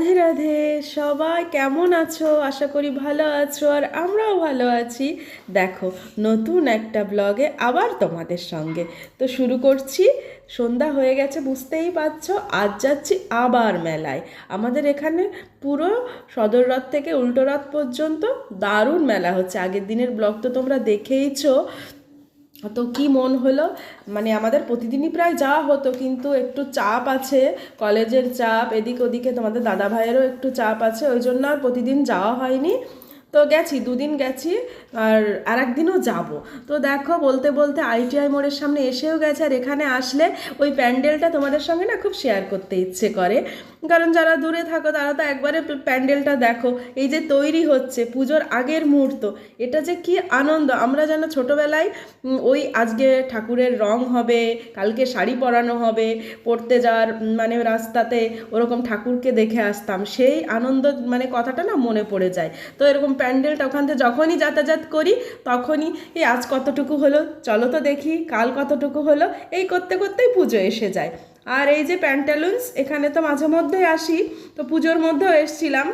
রাধে রাধে, সবাই কেমন আছো? আশা করি ভালো আছো আর আমরাও ভালো আছি। দেখো, নতুন একটা ব্লগে আবার তোমাদের সঙ্গে। তো শুরু করছি। সন্ধ্যা হয়ে গেছে, বুঝতেই পারছ? আজ যাচ্ছি আবার মেলায়। আমাদের এখানে পুরো সদর রথ থেকে উল্টো রথ পর্যন্ত দারুণ মেলা হচ্ছে। আগের দিনের ব্লগ তো তোমরা দেখেইছো। তো কি মন হলো? মানে আমাদের প্রতিদিনই প্রায় যাওয়া হতো, কিন্তু একটু চাপ আছে, কলেজের চাপ, এদিক ওদিকে তোমাদের দাদা ভাইয়েরও একটু চাপ আছে, ওই জন্য আর প্রতিদিন যাওয়া হয়নি। তো গেছি, দুদিন গেছি আর আর একদিনও যাব। তো দেখো, বলতে বলতে আইটিআই মোড়ের সামনে এসেও গেছে আর এখানে আসলে ওই প্যান্ডেলটা তোমাদের সঙ্গে না খুব শেয়ার করতে ইচ্ছে করে। কারণ যারা দূরে থাকো, তারা তো একবারে প্যান্ডেলটা দেখো। এই যে তৈরি হচ্ছে, পুজোর আগের মুহূর্ত, এটা যে কি আনন্দ! আমরা যেন ছোটোবেলায় ওই আজকে ঠাকুরের রং হবে, কালকে শাড়ি পরানো হবে, পড়তে যাওয়ার মানে রাস্তাতে ওরকম ঠাকুরকে দেখে আসতাম। সেই আনন্দ মানে কথাটা না মনে পড়ে যায়। তো এরকম প্যান্ডেলটা ওখান থেকে যখনই যাতায়াত করি, তখনই এই আজ কতটুকু হলো? চলো তো দেখি, কাল কতটুকু হলো? এই করতে করতেই পুজো এসে যায়। আর এই যে প্যান্টালুন্স এখানে তো মাঝে মধ্যেই আসি, তো পুজোর মধ্যেও এসছিলাম।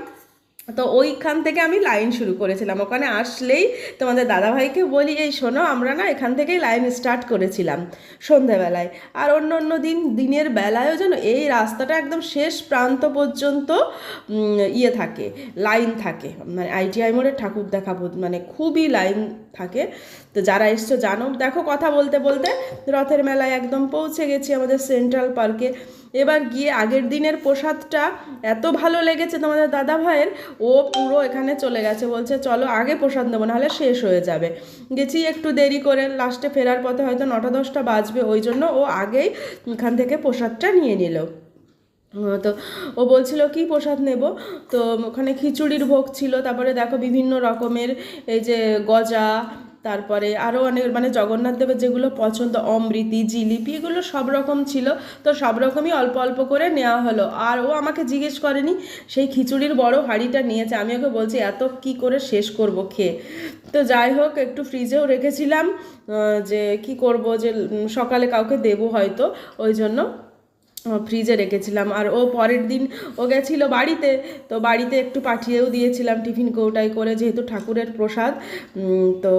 তো ওইখান থেকে আমি লাইন শুরু করেছিলাম। ওখানে আসলেই তোমাদের দাদাভাইকে বলি, এই শোনো, আমরা না এখান থেকেই লাইন স্টার্ট করেছিলাম সন্ধেবেলায়। আর অন্য অন্য দিন, দিনের বেলায়ও যেন এই রাস্তাটা একদম শেষ প্রান্ত পর্যন্ত ইয়ে থাকে, লাইন থাকে। মানে আইটিআই মোড়ের ঠাকুর দেখা মানে খুবই লাইন থাকে। তো যারা এসছো, জানো। দেখো, কথা বলতে বলতে রথের মেলায় একদম পৌঁছে গেছি আমাদের সেন্ট্রাল পার্কে। এবার গিয়ে আগের দিনের প্রসাদটা এত ভালো লেগেছে তোমাদের দাদা ভাইয়ের ও পুরো এখানে চলে গেছে। বলছে, চলো, আগে প্রসাদ নেব, নাহলে শেষ হয়ে যাবে। গেছি একটু দেরি করে, লাস্টে ফেরার পথে হয়তো নটা দশটা বাজবে, ওই জন্য ও আগেই এখান থেকে প্রসাদটা নিয়ে নিল। তো ও বলছিল, কি প্রসাদ নেব? তো ওখানে খিচুড়ির ভোগ ছিল, তারপরে দেখো বিভিন্ন রকমের এই যে গজা, তারপরে আরও অনেক মানে জগন্নাথ দেবের যেগুলো পছন্দ, অমৃতি, জিলিপি, এগুলো সব রকম ছিল, তো সব রকমই অল্প অল্প করে নেওয়া হলো। আর ও আমাকে জিজ্ঞেস করেনি, সেই খিচুড়ির বড় হাঁড়িটা নিয়েছে, আমি ওকে বলছি, এত কি করে শেষ করব খেয়ে? তো যাই হোক, একটু ফ্রিজেও রেখেছিলাম যে কি করব, যে সকালে কাউকে দেবো হয়তো, ওই জন্য ফ্রিজে রেখেছিলাম। আর ও পরের দিন ও গেছিল বাড়িতে, তো বাড়িতে একটু পাঠিয়েও দিয়েছিলাম টিফিন কৌটাই করে যেহেতু ঠাকুরের প্রসাদ তো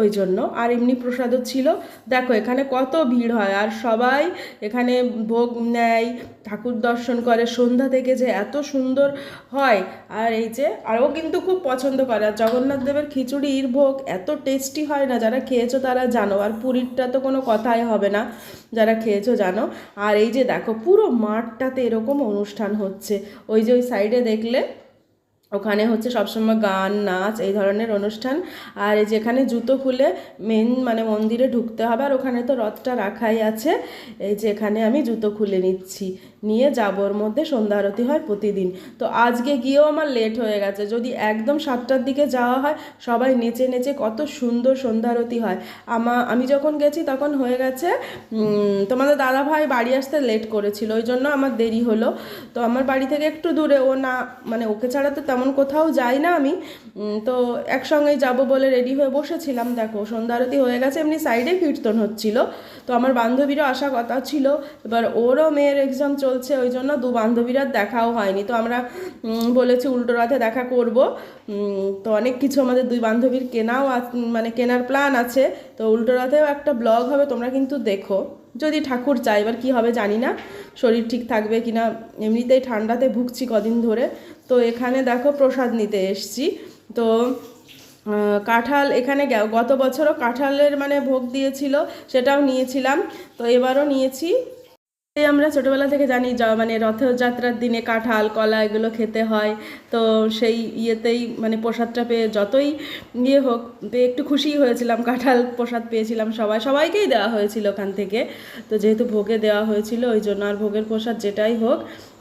ওই জন্য। আর এমনি প্রসাদও ছিল। দেখো, এখানে কত ভিড় হয়। আর সবাই এখানে ভোগ নেয়, ঠাকুর দর্শন করে। সন্ধ্যা থেকে যে এত সুন্দর হয়। আর এই যে, আর ও কিন্তু খুব পছন্দ করে। আর জগন্নাথ দেবের খিচুড়ির ভোগ এত টেস্টি হয় না। যারা খেয়েছো তারা জানো। আর পুরীরটা তো কোনো কথাই হবে না। যারা খেয়েছো জানো। আর এই যে দেখো পুরো মাঠটাতে এরকম অনুষ্ঠান হচ্ছে। ওই যে ওই সাইডে দেখলে ওখানে হচ্ছে সবসময় গান, নাচ এই ধরনের অনুষ্ঠান। আর যেখানে জুতো খুলে মেন মানে মন্দিরে ঢুকতে হবে। আর ওখানে তো রথটা রাখাই আছে। এই যে এখানে আমি জুতো খুলে নিচ্ছি। নিয়ে যাব ওর মধ্যে সন্ধ্যা আরতি হয় প্রতিদিন। তো আজকে গিয়েও আমার লেট হয়ে গেছে। যদি একদম সাতটার দিকে যাওয়া হয়, সবাই নেচে নেচে কত সুন্দর সন্ধ্যা আরতি হয়। আমা, আমি যখন গেছি তখন হয়ে গেছে তোমাদের দাদা ভাই বাড়ি আসতে লেট করেছিল, ওই জন্য আমার দেরি হলো। তো আমার বাড়ি থেকে একটু দূরে, ও না মানে ওকে ছাড়া তো তেমন কোথাও যাই না আমি। তো একসঙ্গেই যাব বলে রেডি হয়ে বসেছিলাম। দেখো, সন্ধ্যা আরতি হয়ে গেছে, এমনি সাইডে কীর্তন হচ্ছিল। তো আমার বান্ধবীরও আসা কথা ছিল। এবার ওরও মেয়ের এক্সাম চলছে, ওই জন্য দু বান্ধবীরা দেখাও হয়নি। তো আমরা বলেছি উল্টো রাতে দেখা করব। তো অনেক কিছু আমাদের দুই বান্ধবীর কেনাও মানে কেনার প্ল্যান আছে। তো উল্টো রাতেও একটা ব্লগ হবে, তোমরা কিন্তু দেখো। যদি ঠাকুর চাই এবার কী হবে জানি না। শরীর ঠিক থাকবে কি না, এমনিতেই ঠান্ডাতে ভুগছি কদিন ধরে। তো এখানে দেখো প্রসাদ নিতে এসছি। তো কাঁঠাল এখানে গত বছরও কাঁঠালের মানে ভোগ দিয়েছিল, সেটাও নিয়েছিলাম। তো এবারও নিয়েছি। আমরা ছোটোবেলা থেকে জানি মানে রথযাত্রার দিনে কাঁঠাল, কলা এগুলো খেতে হয়। তো সেই ইয়েতেই মানে প্রসাদটা পেয়ে যতই ইয়ে হোক একটু খুশি হয়েছিলাম। কাঁঠাল প্রসাদ পেয়েছিলাম সবাই, সবাইকেই দেওয়া হয়েছিল ওখান থেকে। তো যেহেতু ভোগে দেওয়া হয়েছিল, ওই জন্য আর ভোগের প্রসাদ যেটাই হোক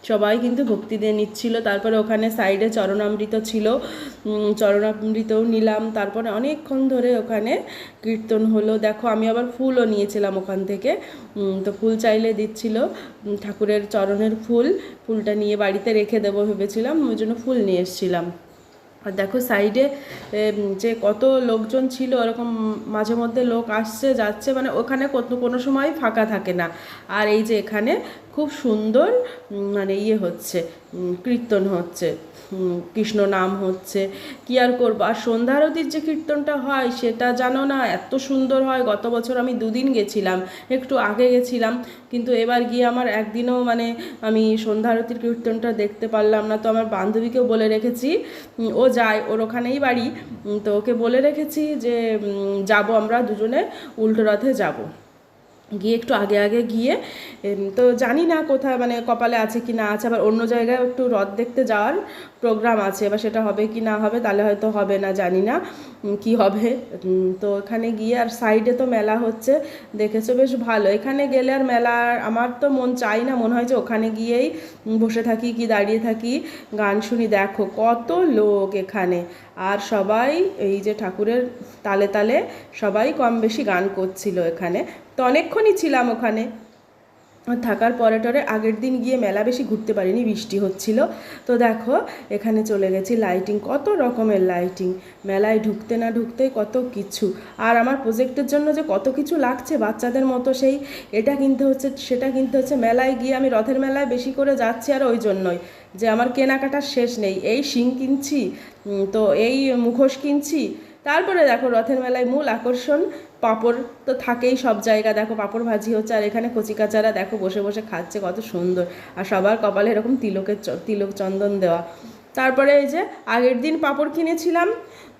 সবাই কিন্তু ভক্তি দিয়ে নিচ্ছিল। তারপরে ওখানে সাইডে চরণামৃত ছিল। চরণামৃতও নিলাম। তারপরে অনেকক্ষণ ধরে ওখানে কীর্তন হলো। দেখো, আমি আবার ফুলও নিয়েছিলাম ওখান থেকে। তো ফুল চাইলে দিচ্ছিল। ঠাকুরের চরণের ফুল, ফুলটা নিয়ে বাড়িতে রেখে দেবো ভেবেছিলাম। ওই জন্য ফুল নিয়ে এসেছিলাম। আর দেখো সাইডে যে কত লোকজন ছিল, ওরকম মাঝে মধ্যে লোক আসছে, যাচ্ছে মানে ওখানে কত কোনো সময় ফাঁকা থাকে না। আর এই যে এখানে খুব সুন্দর মানে ইয়ে হচ্ছে কীর্তন হচ্ছে কৃষ্ণ নাম হচ্ছে, কি আর করব? আর সন্ধ্যা আরতির যে কীর্তনটা হয় সেটা জানো না, এত সুন্দর হয়। গত বছর আমি দুদিন গেছিলাম, একটু আগে গেছিলাম, কিন্তু এবার গিয়ে আমার একদিনও মানে আমি সন্ধ্যা আরতির কীর্তনটা দেখতে পারলাম না। তো আমার বান্ধবীকেও বলে রেখেছি ও যায়, ওর ওখানেই বাড়ি তো ওকে বলে রেখেছি যে যাব আমরা দুজনে, উল্টো রথে যাব। গিয়ে একটু আগে আগে গিয়ে তো জানি না কোথায় মানে কপালে আছে কি না আছে, আবার অন্য জায়গায় একটু রথ দেখতে যাওয়ার প্রোগ্রাম আছে, এবার সেটা হবে কি না হবে, তাহলে হয়তো হবে না, জানি না কি হবে তো এখানে গিয়ে আর সাইডে তো মেলা হচ্ছে, দেখেছ বেশ ভালো, এখানে গেলে আর মেলা আমার তো মন চাই না, মনে হয় যে ওখানে গিয়েই বসে থাকি কি দাঁড়িয়ে থাকি, গান শুনি, দেখো কত লোক এখানে, আর সবাই, এই যে ঠাকুরের তালে তালে সবাই কম বেশি গান করছিল এখানে তো অনেকক্ষণই ছিলাম ওখানে। থাকার পরে টরে আগের দিন গিয়ে মেলা বেশি ঘুরতে পারিনি, বৃষ্টি হচ্ছিল। তো দেখো, এখানে চলে গেছি লাইটিং কত রকমের লাইটিং মেলায় ঢুকতে না ঢুকতে কত কিছু। আর আমার প্রজেক্টের জন্য যে কত কিছু লাগছে বাচ্চাদের মতো সেই, এটা কিনতে হচ্ছে, সেটা কিনতে হচ্ছে মেলায় গিয়ে আমি রথের মেলায় বেশি করে যাচ্ছি আর ওই জন্যই। যে আমার কেনাকাটার শেষ নেই। এই শিং কিনছি তো এই মুখোশ কিনছি। তারপরে দেখো রথের মেলায় মূল আকর্ষণ পাঁপড় তো থাকেই সব জায়গা দেখো পাঁপড় ভাজি হচ্ছে আর এখানে কচিকাচারা দেখো বসে বসে খাচ্ছে কত সুন্দর। আর সবার কপালে এরকম তিলকের তিলক চন্দন দেওয়া। তারপরে এই যে আগের দিন পাঁপড় কিনেছিলাম,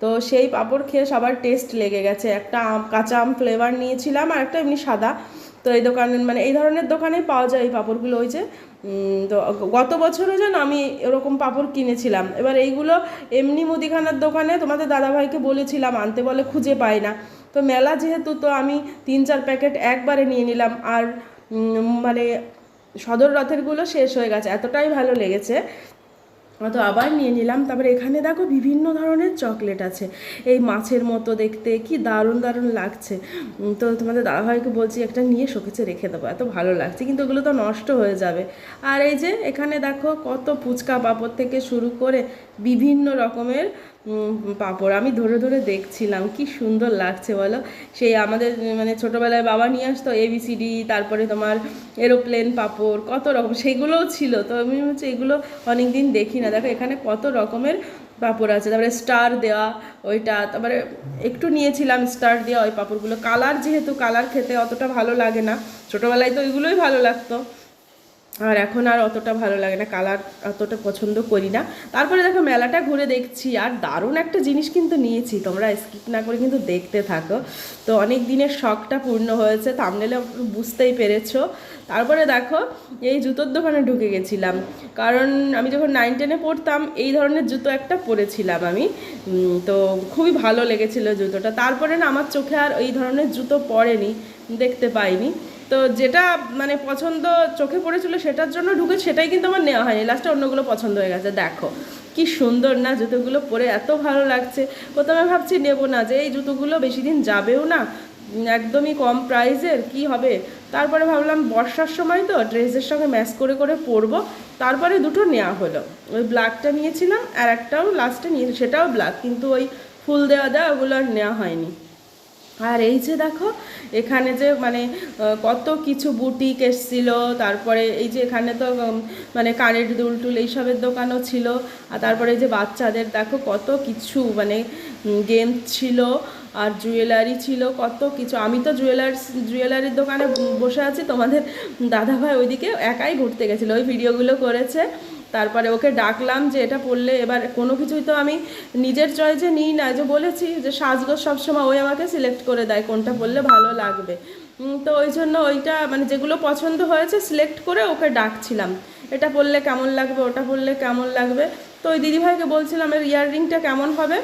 তো সেই পাঁপড় খেয়ে সবার টেস্ট লেগে গেছে। একটা আম, কাঁচা আম ফ্লেভার নিয়েছিলাম আর একটা এমনি সাদা। তো এই দোকানে মানে এই ধরনের দোকানেই পাওয়া যায় এই পাঁপড়গুলো। ওই যে তো গত বছরও যেন আমি এরকম পাঁপড় কিনেছিলাম। এবার এইগুলো এমনি মুদিখানার দোকানে তোমাদের দাদাভাইকে বলেছিলাম, আনতে বলে খুঁজে পাই না। তো মেলা যেহেতু, তো আমি তিন চার প্যাকেট একবারে নিয়ে নিলাম। আর মানে সদর রথেরগুলো শেষ হয়ে গেছে, এতটাই ভালো লেগেছে। তো আবার নিয়ে নিলাম। তারপরে এখানে দেখো বিভিন্ন ধরনের চকলেট আছে। এই মাছের মতো দেখতে, কি দারুণ দারুণ লাগছে। তো তোমাদের দাদাভাইকে বলছি, একটা নিয়ে শোকেছে রেখে দেবো, এত ভালো লাগছে। কিন্তু ওগুলো তো নষ্ট হয়ে যাবে। আর এই যে এখানে দেখো কত ফুচকা পাঁপড় থেকে শুরু করে বিভিন্ন রকমের পাঁপড়। আমি ধরে ধরে দেখছিলাম, কি সুন্দর লাগছে বলো? সেই আমাদের মানে ছোটোবেলায় বাবা নিয়ে আসতো এবিসিডি তারপরে তোমার এরোপ্লেন পাঁপড়, কত রকম, সেগুলোও ছিল। তো আমি হচ্ছে এগুলো অনেক দিন দেখি না। দেখো, এখানে কত রকমের পাঁপড় আছে। তারপরে স্টার দেওয়া, ওইটা, তারপরে একটু নিয়েছিলাম স্টার দেওয়া ওই পাঁপড়গুলো। কালার যেহেতু, কালার খেতে অতটা ভালো লাগে না। ছোটোবেলায় তো ওইগুলোই ভালো লাগতো। আর এখন আর অতটা ভালো লাগে না কালার অতটা পছন্দ করি না। তারপরে দেখো মেলাটা ঘুরে দেখছি, আর দারুণ একটা জিনিস কিন্তু নিয়েছি, তোমরা স্কিপ না করে কিন্তু দেখতে থাকো। তো অনেক দিনের শখটা পূর্ণ হয়েছে থামনেলে বুঝতেই পেরেছ। তারপরে দেখো, এই জুতোর দোকানে ঢুকে গেছিলাম। কারণ আমি যখন নাইন টেনে পড়তাম, এই ধরনের জুতো একটা পরেছিলাম আমি। তো খুবই ভালো লেগেছিল জুতোটা। তারপরে না, আমার চোখে আর এই ধরনের জুতো পরেনি দেখতে পাইনি। তো যেটা মানে পছন্দ চোখে পড়েছিল সেটার জন্য ঢুকে সেটাই কিন্তু আমার নেওয়া হয়নি। লাস্টে অন্যগুলো পছন্দ হয়ে গেছে। দেখো, কি সুন্দর না জুতোগুলো পরে এত ভালো লাগছে। প্রথমে ভাবছি নেব না যে এই জুতোগুলো বেশি দিন যাবেও না, একদমই কম প্রাইসের কি হবে? তারপরে ভাবলাম বর্ষার সময় তো ড্রেসের সঙ্গে ম্যাচ করে করে পরবো। তারপরে দুটো নেওয়া হলো। ওই ব্ল্যাকটা নিয়েছিলাম আর একটাও লাস্টে নিয়ে, সেটাও ব্ল্যাক কিন্তু ওই ফুল দেওয়া দেওয়া ওগুলো আর নেওয়া হয়নি। আর এই যে দেখো, এখানে যে মানে কত কিছু বুটিক এসছিল, তারপরে এই যে এখানে তো মানে কানের দুল টুল এইসবের দোকানও ছিল, আর তারপরে যে বাচ্চাদের দেখো কত কিছু মানে গেম ছিল, আর জুয়েলারি ছিল, কত কিছু। আমি তো জুয়েলার জুয়েলারির দোকানে বসে আছি, তোমাদের দাদাভাই ওইদিকে একাই ঘুরতে গেছিল, ওই ভিডিওগুলো করেছে। তারপরে ওকে ডাকলাম যে এটা পড়লে এবার কোনো কিছুই তো আমি নিজের চয়েসে নিই না। যে বলেছি যে সাজগোজ সবসময় ওই আমাকে সিলেক্ট করে দেয় কোনটা পড়লে ভালো লাগবে। তো ওই জন্য ওইটা মানে যেগুলো পছন্দ হয়েছে সিলেক্ট করে ওকে ডাকছিলাম। এটা পড়লে কেমন লাগবে, ওটা পড়লে কেমন লাগবে? তো ওই দিদিভাইকে বলছিলাম, এর ইয়াররিংটা কেমন হবে?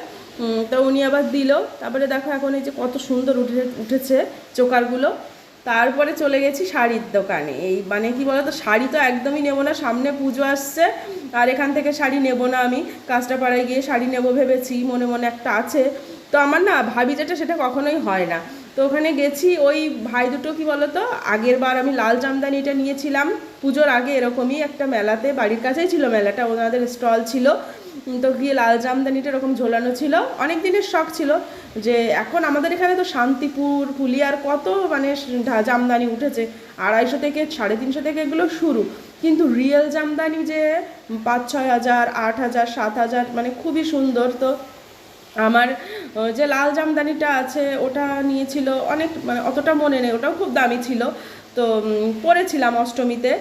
তো উনি আবার দিল। তারপরে দেখো এখন এই যে কত সুন্দর উঠে, উঠেছে চোকারগুলো। তারপরে চলে গেছি শাড়ির দোকানে। এই মানে কি বলতো, শাড়ি তো একদমই নেব না, সামনে পুজো আসছে, আর এখান থেকে শাড়ি নেব না আমি। কাঁচরাপাড়ায় গিয়ে শাড়ি নেব ভেবেছি, মনে মনে একটা আছে। তো আমার না ভাবি যেটা সেটা কখনোই হয় না। তো ওখানে গেছি, ওই ভাই দুটো কি বলতো, আগের বার আমি লাল জামদানিটা নিয়েছিলাম, পুজোর আগে এরকমই একটা মেলাতে, বাড়ির কাছেই ছিল মেলাটা, ওনাদের স্টল ছিল। তো গিয়ে লাল জামদানিটা এরকম ঝোলানো ছিল। অনেক দিনের শখ ছিল যে এখন আমাদের এখানে তো শান্তিপুর পুলিয়ার কত মানে জামদানি উঠেছে। আড়াইশো থেকে সাড়ে তিনশো থেকে এগুলো শুরু। কিন্তু রিয়েল জামদানি যে পাঁচ, ছয় হাজার, আট হাজার, সাত হাজার মানে খুবই সুন্দর তো। আমার যে লাল জামদানিটা আছে, ওটা নিয়েছিল অনেক মানে অতটা মনে নেই, ওটাও খুব দামি ছিল। তো পরেছিলাম অষ্টমীতে।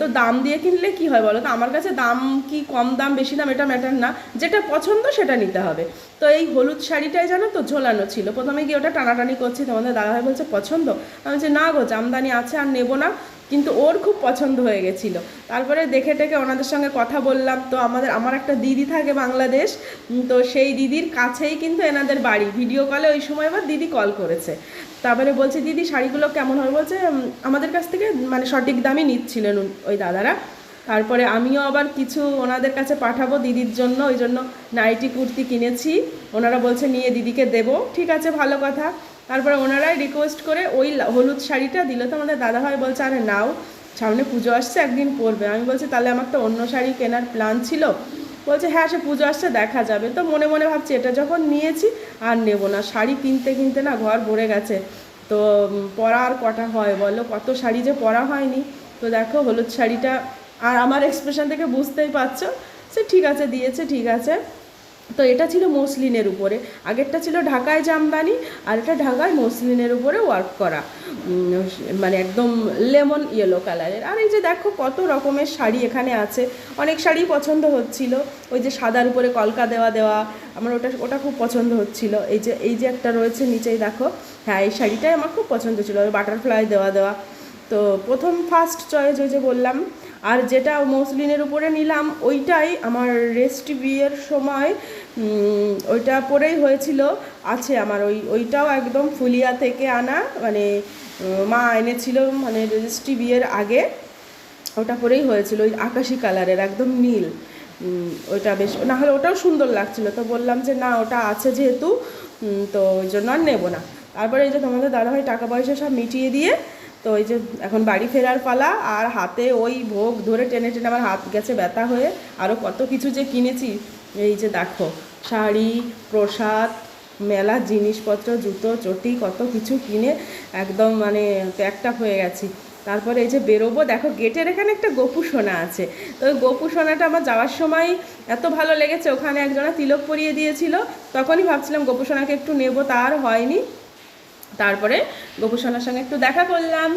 তো দাম দিয়ে কিনলে কি হয় বলো তো? আমার কাছে দাম কি কম দাম বেশি দাম এটা ম্যাটার না। যেটা পছন্দ সেটা নিতে হবে। তো এই হলুদ শাড়িটাই জানো তো ঝোলানো ছিল। প্রথমে গিয়ে ওটা টানাটানি করছি তোমাদের দাদাভাই বলছে, পছন্দ? আমি বলছি, না গো, জামদানি আছে আর নেব না। কিন্তু ওর খুব পছন্দ হয়ে গেছিল। তারপরে দেখে টেকে ওনাদের সঙ্গে কথা বললাম। তো আমাদের, আমার একটা দিদি থাকে বাংলাদেশ তো সেই দিদির কাছেই কিন্তু এনাদের বাড়ি। ভিডিও কলে ওই সময় আবার দিদি কল করেছে। তারপরে বলছে, দিদি, শাড়িগুলো কেমন হয় বলছে আমাদের কাছ থেকে মানে সঠিক দামই নিচ্ছিলেন ওই দাদারা। তারপরে আমিও আবার কিছু ওনাদের কাছে পাঠাবো দিদির জন্য, ওই জন্য নাইটি, কুর্তি কিনেছি। ওনারা বলছে, নিয়ে দিদিকে দেবো। ঠিক আছে, ভালো কথা। তারপরে ওনারাই রিকোয়েস্ট করে ওই হলুদ শাড়িটা দিল। তো আমাদের দাদা দাদাভাই বলছে, আরে নাও, সামনে পুজো আসছে, একদিন পরবে। আমি বলছি, তাহলে আমার তো অন্য শাড়ি কেনার প্ল্যান ছিল। বলছে হ্যাঁ সে পুজো আসছে, দেখা যাবে। তো মনে মনে ভাবছি, এটা যখন নিয়েছি, আর নেব না। শাড়ি কিনতে কিনতে না ঘর ভরে গেছে। তো পরা আর কটা হয় বলো? কত শাড়ি যে পরা হয়নি। তো দেখো, হলুদ শাড়িটা, আর আমার এক্সপ্রেশন থেকে বুঝতেই পারছ। সে ঠিক আছে, দিয়েছে, ঠিক আছে। তো এটা ছিল মসলিনের উপরে। আগেরটা ছিল ঢাকায় জামদানি, আর এটা ঢাকায় মসলিনের উপরে ওয়ার্ক করা। মানে একদম লেমন ইয়েলো কালারের আর এই যে দেখো কত রকমের শাড়ি এখানে আছে। অনেক শাড়ি পছন্দ হচ্ছিল। ওই যে সাদার উপরে কলকা দেওয়া দেওয়া, আমার ওটা ওটা খুব পছন্দ হচ্ছিল। এই যে এই যে একটা রয়েছে নিচেই দেখো। হ্যাঁ এই শাড়িটাই আমার খুব পছন্দ ছিল। বাটারফ্লাই দেওয়া দেওয়া। তো প্রথম ফার্স্ট চয়েস ওই যে বললাম আর যেটা মসলিনের উপরে নিলাম, ওইটাই আমার রেজিস্ট্রি বিয়ের সময় ওইটা পরেই হয়েছিল। আছে আমার ওই, ওইটাও একদম ফুলিয়া থেকে আনা মানে মা এনেছিল মানে রেজিস্ট্রি বিয়ের আগে। ওটা পরেই হয়েছিল, ওই আকাশি কালারের, একদম নীল। ওইটা বেশ না হলে ওটাও সুন্দর লাগছিল। তো বললাম যে, না, ওটা আছে যেহেতু তো ওই জন্য আর নেব না। তারপরে এই যে তোমাদের দাদা দাদাভাই টাকা পয়সা সব মিটিয়ে দিয়ে তো ওই যে এখন বাড়ি ফেরার পালা আর হাতে ওই ভোগ ধরে টেনে টেনে আমার হাত গেছে ব্যথা হয়ে। আরও কত কিছু যে কিনেছি, এই যে দেখো, শাড়ি, প্রসাদ মেলার জিনিসপত্র, জুতো, চটি, কত কিছু কিনে একদম মানে প্যাকটা হয়ে গেছি। তারপরে এই যে বেরোবো, দেখো গেটের এখানে একটা গোপু সোনা আছে। তো ওই গোপু সোনাটা আমার যাওয়ার সময় এত ভালো লেগেছে, ওখানে একজনা তিলক পরিয়ে দিয়েছিল। তখনই ভাবছিলাম গোপু সোনাকে একটু নেব, তার হয়নি। তারপরে গোপুসোনার সঙ্গে একটু দেখা করলাম।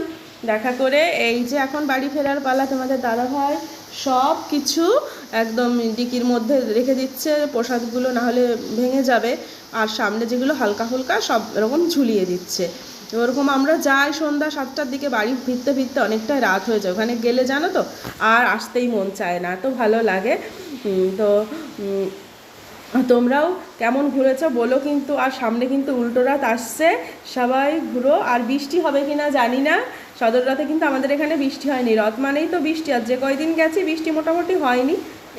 দেখা করে এই যে এখন বাড়ি ফেরার পালা তোমাদের দাদা ভাই সব কিছু একদম ডিকির মধ্যে রেখে দিচ্ছে, প্রসাদগুলো না হলে ভেঙে যাবে। আর সামনে যেগুলো হালকা ফুলকা সব এরকম ঝুলিয়ে দিচ্ছে। ওরকম আমরা যাই সন্ধ্যা সাতটার দিকে বাড়ি ফিরতে ফিরতে অনেকটাই রাত হয়ে যায়। ওখানে গেলে জানো তো, আর আসতেই মন চায় না। এত ভালো লাগে। তো তোমরাও কেমন ঘুরেছো বলো কিন্তু, আর সামনে কিন্তু উল্টো রাত আসছে। সবাই ঘুরো। আর বৃষ্টি হবে কি না জানি না। সদর রাতে কিন্তু আমাদের এখানে বৃষ্টি হয়নি। রথ মানেই তো বৃষ্টি। আর যে কয়দিন গেছি, বৃষ্টি মোটামুটি হয়নি।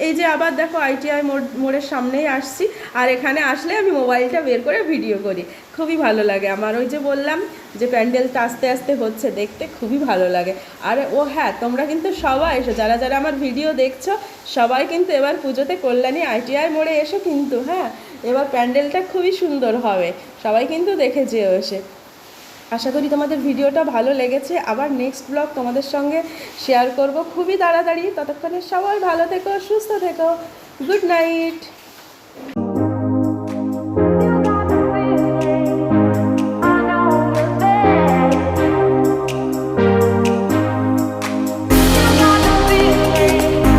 এই যে আবার দেখো আইটিআই মোড়, মোড়ের সামনেই আসছি, আর এখানে আসলে আমি মোবাইলটা বের করে ভিডিও করি। খুবই ভালো লাগে। আমার ওই যে বললাম যে প্যান্ডেলটা আস্তে আস্তে হচ্ছে দেখতে খুবই ভালো লাগে। আর ও হ্যাঁ তোমরা কিন্তু সবাই এসো, যারা যারা আমার ভিডিও দেখছ, সবাই কিন্তু এবার পুজোতে কল্যাণী আইটিআই মোড়ে এসো কিন্তু হ্যাঁ? এবার প্যান্ডেলটা খুবই সুন্দর হবে। সবাই কিন্তু দেখে যেও এসে। আশা করি তোমাদের ভিডিওটা ভালো লেগেছে। আবার নেক্সট ব্লগ তোমাদের সঙ্গে শেয়ার করব। খুবই তাড়াতাড়ি। ততক্ষণে সবাই ভালো থেকো, সুস্থ থেকো। Good night